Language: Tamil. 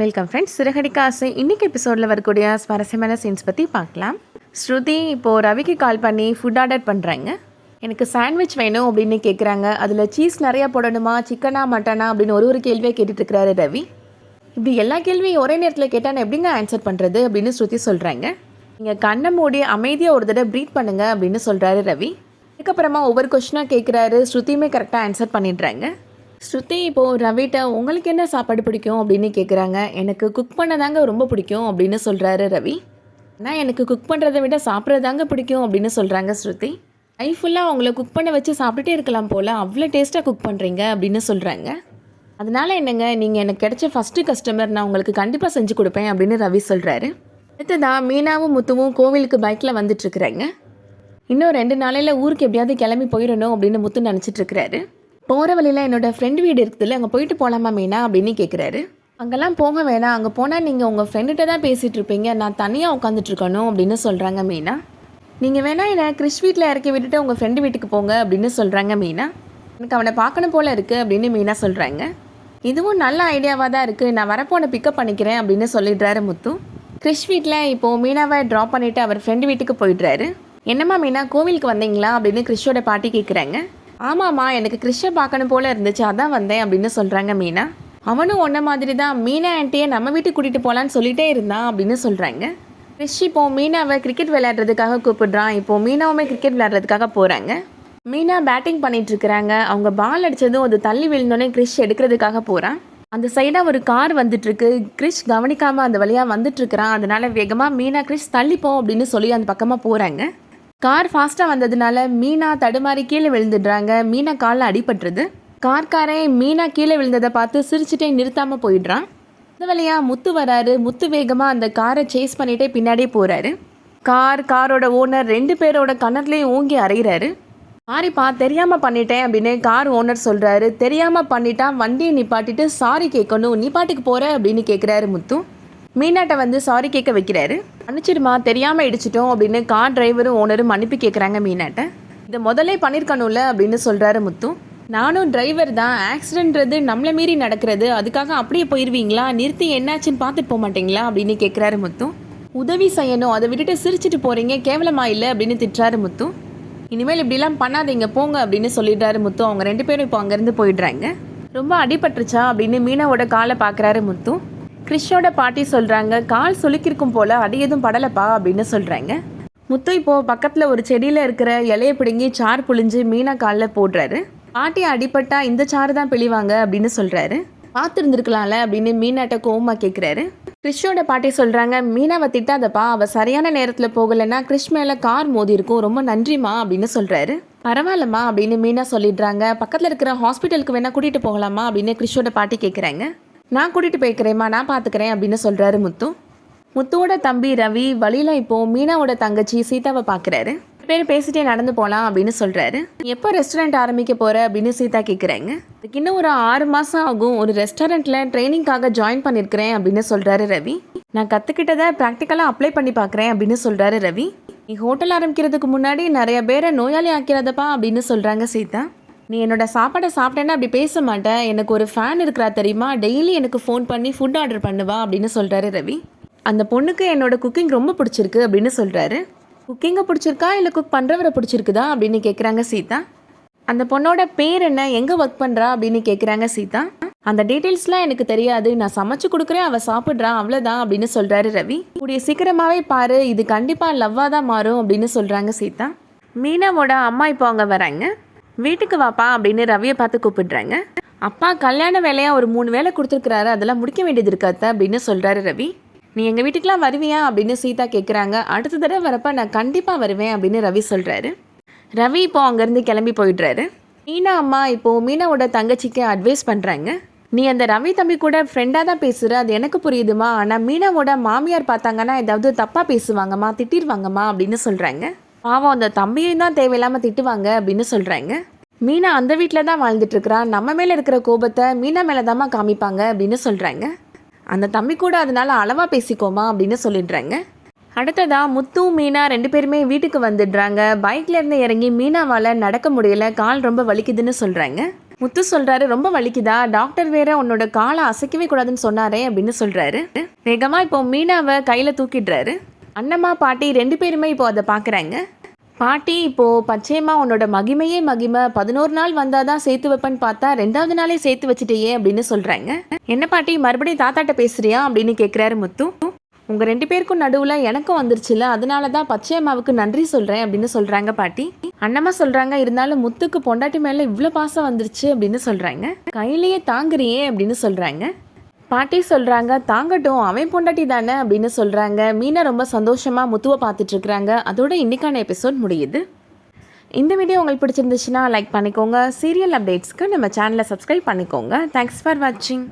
வெல்கம் ஃப்ரெண்ட்ஸ் சிறகடிக்க ஆசை. இன்னைக்கு எபிசோடில் வரக்கூடிய சுவாரஸ்யமான சீன்ஸ் பற்றி பார்க்கலாம். ஸ்ருதி இப்போது ரவிக்கு கால் பண்ணி ஃபுட் ஆர்டர் பண்ணுறாங்க எனக்கு சாண்ட்விச் வேணும் அப்படின்னு கேட்குறாங்க அதில் சீஸ் நிறையா போடணுமா? சிக்கனா மட்டனா அப்படின்னு ஒரு ஒரு கேள்வியை கேட்டுட்ருக்கிறாரு ரவி. இப்படி எல்லா கேள்வியும் ஒரே நேரத்தில் கேட்டால் நான் எப்படிங்க ஆன்சர் பண்ணுறது அப்படின்னு ஸ்ருதி சொல்கிறாங்க நீங்கள் கண்ணை மூடி அமைதியாக ஒரு தடவை ப்ரீத் பண்ணுங்க அப்படின்னு சொல்கிறாரு ரவி. அதுக்கப்புறமா ஒவ்வொரு கொஷினாக கேட்குறாரு ஸ்ருதியுமே கரெக்டாக ஆன்சர் பண்ணிடுறாங்க. ஸ்ருதி இப்போது ரவிட்ட உங்களுக்கு என்ன சாப்பாடு பிடிக்கும்? அப்படின்னு கேட்குறாங்க எனக்கு குக் பண்ண தாங்க ரொம்ப பிடிக்கும் அப்படின்னு சொல்கிறாரு ரவி. ஆனால் எனக்கு குக் பண்ணுறதை விட சாப்பிட்றது தாங்க பிடிக்கும் அப்படின்னு சொல்கிறாங்க ஸ்ருதி. ஐ ஃபுல்லாக அவங்கள குக் பண்ண வச்சு சாப்பிட்டுட்டே இருக்கலாம் போல். அவ்வளோ டேஸ்ட்டாக குக் பண்ணுறீங்க அப்படின்னு சொல்கிறாங்க அதனால் என்னங்க நீங்கள் எனக்கு கிடைச்ச ஃபஸ்ட்டு கஸ்டமர் நான் உங்களுக்கு கண்டிப்பாக செஞ்சு கொடுப்பேன் அப்படின்னு ரவி சொல்கிறாரு அடுத்ததான் மீனாவும் முத்துவும் கோவிலுக்கு பைக்கில் வந்துட்டுருக்குறாங்க இன்னும் ரெண்டு நாளையில் ஊருக்கு எப்படியாவது கிளம்பி போயிடணும் அப்படின்னு முத்து நினச்சிட்டு இருக்கிறாரு. போகிற வழியில் என்னோடய ஃப்ரெண்டு வீடு இருக்குதுல்ல அங்கே போயிட்டு போகலாமா மீனா அப்படின்னு கேட்குறாரு அங்கெல்லாம் போக வேணாம் அங்கே போனால் நீங்கள் உங்கள் ஃப்ரெண்டுகிட்ட தான் பேசிகிட்டு இருப்பீங்க நான் தனியாக உட்காந்துட்ருக்கணும் அப்படின்னு சொல்கிறாங்க மீனா. நீங்கள் வேணால் என்னை கிறிஷ் வீட்டில் இறக்கி விட்டுட்டு உங்கள் ஃப்ரெண்டு வீட்டுக்கு போங்க அப்படின்னு சொல்கிறாங்க மீனா. எனக்கு அவனை பார்க்கணும் போல் இருக்குது அப்படின்னு மீனா சொல்கிறாங்க இதுவும் நல்ல ஐடியாவாக தான் இருக்குது நான் வரப்போ பிக்கப் பண்ணிக்கிறேன் அப்படின்னு சொல்லிடுறாரு முத்து. கிறிஷ் வீட்டில் இப்போது மீனாவை ட்ராப் பண்ணிவிட்டு அவர் ஃப்ரெண்டு வீட்டுக்கு போயிடுறாரு. என்னம்மா மீனா கோவிலுக்கு வந்தீங்களா அப்படின்னு கிறிஷோட பாட்டி கேட்குறாங்க ஆமாம்மா எனக்கு கிறிஷை பார்க்கணும் போல இருந்துச்சு. அதான் வந்தேன் அப்படின்னு சொல்கிறாங்க மீனா. அவனும் ஒன்றை மாதிரி தான் மீனா ஆன்ட்டியை நம்ம வீட்டுக்கு கூட்டிகிட்டு போகலான்னு சொல்லிட்டே இருந்தான் அப்படின்னு சொல்கிறாங்க ரிஷி இப்போ மீனாவை கிரிக்கெட் விளையாடுறதுக்காக கூப்பிடுறான். இப்போ மீனாவுமே கிரிக்கெட் விளையாடுறதுக்காக போகிறாங்க மீனா பேட்டிங் பண்ணிட்டு இருக்கிறாங்க. அவங்க பால் அடித்ததும் அது தள்ளி விழுந்தோடனே கிரிஷ் எடுக்கிறதுக்காக போகிறான் அந்த சைடாக ஒரு கார் வந்துட்டுருக்கு. கிரிஷ் கவனிக்காமல் அந்த வழியாக வந்துட்டுருக்கிறான். அதனால் அதனால வேகமாக மீனா கிரிஷ் தள்ளிப்போம் அப்படின்னு சொல்லி அந்த பக்கமாக போகிறாங்க கார் ஃபாஸ்ட்டாக வந்ததுனால மீனா தடுமாறி கீழே விழுந்துடுறாங்க. மீனா காலில் அடிபட்டுருது. கார்காரே மீனா கீழே விழுந்ததை பார்த்து சிரிச்சுட்டே நிறுத்தாமல் போயிடுறான். இந்த வழியா முத்து வராரு. முத்து வேகமாக அந்த காரை சேஸ் பண்ணிகிட்டே பின்னாடியே போகிறாரு கார் காரோட ஓனர் ரெண்டு பேரோட கணர்லேயும் ஊங்கி அறையிறாரு. சாரிப்பா தெரியாமல் பண்ணிட்டேன் அப்படின்னு கார் ஓனர் சொல்கிறாரு தெரியாமல் பண்ணிட்டா வண்டியை நிப்பாட்டிட்டு சாரி கேட்கணும். நீ பாட்டுக்கு போகிற அப்படின்னு கேட்குறாரு முத்து. மீனாட்டை வந்து சாரி கேட்க வைக்கிறாரு. மன்னிச்சிடுமா தெரியாமல் இடிச்சிட்டோம் அப்படின்னு கார் டிரைவரும் ஓனரும் மன்னிப்பு கேட்குறாங்க மீனாட்டை. இதை முதல்ல பண்ணியிருக்கணும்ல அப்படின்னு சொல்கிறாரு முத்து. நானும் டிரைவர் தான். ஆக்சிடென்ட்றது நம்மளை மீறி நடக்கிறது. அதுக்காக அப்படியே போயிடுவீங்களா நிறுத்தி என்னாச்சுன்னு பார்த்துட்டு போக மாட்டீங்களா? அப்படின்னு கேட்குறாரு முத்து. உதவி செய்யணும். அதை விட்டுட்டு சிரிச்சிட்டு போகிறீங்க கேவலமா இல்லை அப்படின்னு திட்டுறாரு முத்து. இனிமேல் இப்படிலாம் பண்ணாதீங்க. போங்க அப்படின்னு சொல்லிடுறாரு முத்து. அவங்க ரெண்டு பேரும் இப்போ அங்கேருந்து போயிடுறாங்க. ரொம்ப அடிபட்டுருச்சா? அப்படின்னு மீனாவோட காலை பார்க்குறாரு முத்து. கிறிஷோட பாட்டி சொல்கிறாங்க கால் சுளுக்கிருக்கும் போல் அடி எதுவும் படலப்பா அப்படின்னு சொல்கிறாங்க முத்து இப்போது பக்கத்தில் ஒரு செடியில் இருக்கிற இலையை பிடுங்கி சார் புழிஞ்சு மீனா காலில் போடுறாரு. பாட்டி அடிபட்டா இந்த சாறு தான் பிழிவாங்க அப்படின்னு சொல்கிறாரு பார்த்துருந்துருக்கலாம்ல அப்படின்னு மீனாட்ட கோவமாக கேட்குறாரு கிறிஷோட பாட்டி சொல்கிறாங்க மீனாவை திட்டாதப்பா அவள் சரியான நேரத்தில் போகலைன்னா கிறிஷ் மேலே கார் மோதி இருக்கும் ரொம்ப நன்றிம்மா அப்படின்னு சொல்கிறாரு பரவாயில்லம்மா அப்படின்னு மீனா சொல்லிடுறாங்க. பக்கத்தில் இருக்கிற ஹாஸ்பிட்டலுக்கு வேணால் கூட்டிகிட்டு போகலாமா அப்படின்னு கிறிஷோட பாட்டி கேட்குறாங்க நான் கூட்டிகிட்டு போய்க்கிறேம்மா நான் பார்த்துக்கிறேன் அப்படின்னு சொல்கிறாரு முத்து. முத்துவோட தம்பி ரவி வழியில் இப்போது மீனாவோட தங்கச்சி சீதாவை பார்க்குறாரு பேர் பேசிட்டே நடந்து போகலாம் அப்படின்னு சொல்கிறாரு எப்போ ரெஸ்டாரண்ட் ஆரம்பிக்க போகிற அப்படின்னு சீதா கேட்குறாங்க இதுக்கு இன்னும் ஒரு ஆறு மாதம் ஆகும். ஒரு ரெஸ்டாரண்ட்டில் ட்ரைனிங்காக ஜாயின் பண்ணியிருக்கிறேன் அப்படின்னு சொல்கிறாரு ரவி. நான் கற்றுக்கிட்டதை ப்ராக்டிக்கலாக அப்ளை பண்ணி பார்க்குறேன் அப்படின்னு சொல்கிறாரு ரவி. நீ ஹோட்டல் ஆரம்பிக்கிறதுக்கு முன்னாடி நிறைய பேரை நோயாளி ஆக்கிறதப்பா அப்படின்னு சொல்கிறாங்க சீதா. நீ என்னோட சாப்பாடை சாப்பிட்டேன்னா அப்படி பேச மாட்டேன். எனக்கு ஒரு ஃபேன் இருக்கிறா தெரியுமா? டெய்லி எனக்கு ஃபோன் பண்ணி ஃபுட் ஆர்டர் பண்ணுவா அப்படின்னு சொல்கிறாரு ரவி. அந்த பொண்ணுக்கு என்னோட குக்கிங் ரொம்ப பிடிச்சிருக்கு அப்படின்னு சொல்கிறாரு குக்கிங்கை பிடிச்சிருக்கா? இல்லை குக் பண்ணுறவரை பிடிச்சிருக்குதா? அப்படின்னு கேட்குறாங்க சீதா. அந்த பொண்ணோட பேர் என்ன? எங்கே ஒர்க் பண்ணுறா அப்படின்னு கேட்குறாங்க சீதா. அந்த டீட்டெயில்ஸ்லாம் எனக்கு தெரியாது. நான் சமைச்சு கொடுக்குறேன் அவள் சாப்பிட்றா அவ்வளோதான் அப்படின்னு சொல்கிறாரு ரவி. கூடிய சீக்கிரமாகவே பாரு இது கண்டிப்பாக லவ்வாக தான் மாறும் அப்படின்னு சொல்கிறாங்க சீதா. மீனாவோட அம்மா இப்போ அவங்க வராங்க. வீட்டுக்கு வாப்பா அப்படின்னு ரவியை பார்த்து கூப்பிடுறாங்க. அப்பா கல்யாண வேலையாக ஒரு மூணு வேலை கொடுத்துருக்குறாரு அதெல்லாம் முடிக்க வேண்டியது இருக்காத்த அப்படின்னு சொல்கிறாரு ரவி. நீ எங்கள் வீட்டுக்கெலாம் வருவியா அப்படின்னு சீதா கேட்குறாங்க அடுத்த தடவை வரப்ப நான் கண்டிப்பாக வருவேன் அப்படின்னு ரவி சொல்கிறாரு ரவி இப்போ அங்கேருந்து கிளம்பி போயிடுறாரு. மீனா அம்மா இப்போது மீனாவோட தங்கச்சிக்கு அட்வைஸ் பண்ணுறாங்க நீ அந்த ரவி தம்பி கூட ஃப்ரெண்டாக தான் பேசுகிற அது எனக்கு புரியுதுமா. ஆனால் மீனாவோட மாமியார் பார்த்தாங்கன்னா ஏதாவது தப்பாக பேசுவாங்கம்மா திட்டிடுவாங்கம்மா அப்படின்னு சொல்கிறாங்க பாவம் அந்த தம்பியும் தான் தேவையில்லாமல் திட்டுவாங்க அப்படின்னு சொல்கிறாங்க மீனா அந்த வீட்டில் தான் வாழ்ந்துட்டுருக்குறா நம்ம மேலே இருக்கிற கோபத்தை மீனா மேலே தாம்மா காமிப்பாங்க அப்படின்னு சொல்கிறாங்க அந்த தம்பி கூட அதனால அளவாக பேசிக்கோமா அப்படின்னு சொல்லிடுறாங்க. அடுத்ததா முத்து மீனா ரெண்டு பேருமே வீட்டுக்கு வந்துடுறாங்க. பைக்லேருந்து இறங்கி மீனாவால் நடக்க முடியல. கால் ரொம்ப வலிக்குதுன்னு சொல்கிறாங்க முத்து சொல்கிறாரு ரொம்ப வலிக்குதா? டாக்டர் வேற உன்னோட காலை அசைக்கவே கூடாதுன்னு சொன்னாரே அப்படின்னு சொல்கிறாரு வேகமாக இப்போ மீனாவை கையில் தூக்கிடுறாரு. அண்ணம்மா பாட்டி ரெண்டு பேருமே இப்போ அதை பார்க்குறாங்க. பாட்டி இப்போது பச்சையம்மா உன்னோட மகிமையே மகிமை. பதினோரு நாள் வந்தால் தான் சேர்த்து வைப்பேன்னு பார்த்தா ரெண்டாவது நாளே சேர்த்து வச்சுட்டேயே அப்படின்னு சொல்கிறாங்க என்ன பாட்டி மறுபடியும் தாத்தாட்ட பேசுறியா அப்படின்னு கேட்குறாரு முத்து. உங்கள் ரெண்டு பேருக்கும் நடுவில் எனக்கும் வந்துருச்சுல அதனால தான் பச்சையம்மாவுக்கு நன்றி சொல்கிறேன் அப்படின்னு சொல்கிறாங்க பாட்டி. அண்ணம்மா சொல்கிறாங்க இருந்தாலும் முத்துக்கு பொண்டாட்டி மேலே இவ்வளோ பாசம் வந்துருச்சு அப்படின்னு சொல்கிறாங்க கையிலேயே தாங்குறியே அப்படின்னு சொல்கிறாங்க பாட்டி சொல்கிறாங்க தாங்கட்டும் அவன் பொண்டாட்டி தானே அப்படின்னு சொல்கிறாங்க மீனா ரொம்ப சந்தோஷமாக முத்துவை பார்த்துட்ருக்குறாங்க அதோட இன்னைக்கான எபிசோட் முடியுது. இந்த வீடியோ உங்களுக்கு பிடிச்சிருந்துச்சுன்னா லைக் பண்ணிக்கோங்க. சீரியல் அப்டேட்ஸ்க்கு நம்ம சேனலை சப்ஸ்கிரைப் பண்ணிக்கோங்க. தேங்க்ஸ் ஃபார் வாட்சிங்